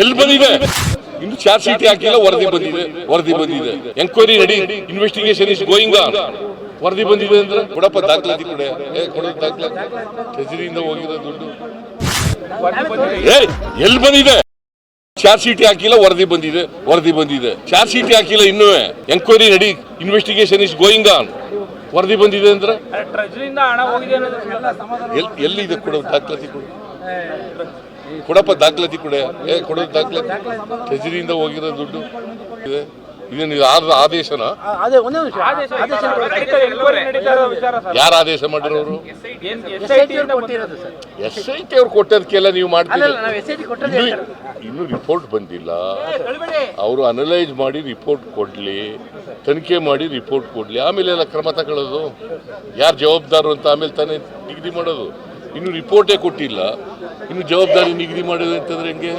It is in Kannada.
ಎಲ್ಲಿ ಬಂದಿದೆ? ಇನ್ನು ಚಾರ್ಜ್ ಶೀಟ್ ಹಾಕಿಲ್ಲ ವರದಿ ಬಂದಿದೆ ವರದಿ ಬಂದಿದೆ. Enquiry ready investigation is going on ವರದಿ ಬಂದಿದೆ ಅಂದ್ರೆ? ಕೊಡಪ್ಪ ದಾಖಲಾತಿ ಕೊಡ. ಏ ದಾಖಲಾತಿ. ಟ್ರೆಜರಿಯಿಂದ ಹೋಗಿರೋ ದುಡ್ಡು. ಏ ಎಲ್ಲಿ ಬಂದಿದೆ? ಚಾರ್ಜ್ ಶೀಟ್ ಹಾಕಿಲ್ಲ ವರದಿ ಬಂದಿದೆ ವರದಿ ಬಂದಿದೆ. ಚಾರ್ಜ್ ಶೀಟ್ ಹಾಕಿಲ್ಲ ಇನ್ನೂ. Enquiry ready investigation is going on ವರದಿ ಬಂದಿದೆ ಅಂದ್ರೆ? ಎಲ್ಲಿದೆ ಕೊಡೋ ದಾಖಲಾತಿ ಕೊಡು? ಕೊಡಪ್ಪ ದಾಖಲಾತಿ ಕೊಡ. ಏ ಕೊಡೋದು ದಾಖಲಾತಿ. ಟ್ರೆಜರಿಯಿಂದ ಹೋಗಿರೋ ದುಡ್ಡು ಇದೆ. ಇದೇನು ಇದು ಆದ ಆದೇಶನ? ಅದೇ ಒಂದೇ ನಿಮಿಷ. ಆದೇಶ ಆದೇಶ ಅವರು ನಡೀತಾ ಇರೋ ವಿಚಾರ ಸರ್. ಯಾರು ಆದೇಶ ಮಾಡಿರೋರು? ಎಸ್ ಐ ಟಿ ಅವ್ರು ಕೊಟ್ಟದಕ್ಕೆಲ್ಲ ನೀವು ಮಾಡ್ತೀರಿ. ಇನ್ನು ಇನ್ನು ರಿಪೋರ್ಟ್ ಬಂದಿಲ್ಲ. ಅವರು ಅನಲೈಸ್ ಮಾಡಿ ರಿಪೋರ್ಟ್ ಕೊಡ್ಲಿ. ತನಿಖೆ ಮಾಡಿ ರಿಪೋರ್ಟ್ ಕೊಡ್ಲಿ. ಆಮೇಲೆ ಎಲ್ಲ ಕ್ರಮ ತಗೊಳ್ಳೋದು. ಯಾರು ಜವಾಬ್ದಾರು ಅಂತ ಆಮೇಲೆ ತಾನೇ ನಿಗದಿ ಮಾಡೋದು. ಇನ್ನು ರಿಪೋರ್ಟೇ ಕೊಟ್ಟಿಲ್ಲ. ಇನ್ನು ಜವಾಬ್ದಾರಿ ನಿಗದಿ ಮಾಡಿದೆ ಅಂತಂದ್ರೆ ಹೆಂಗೆ?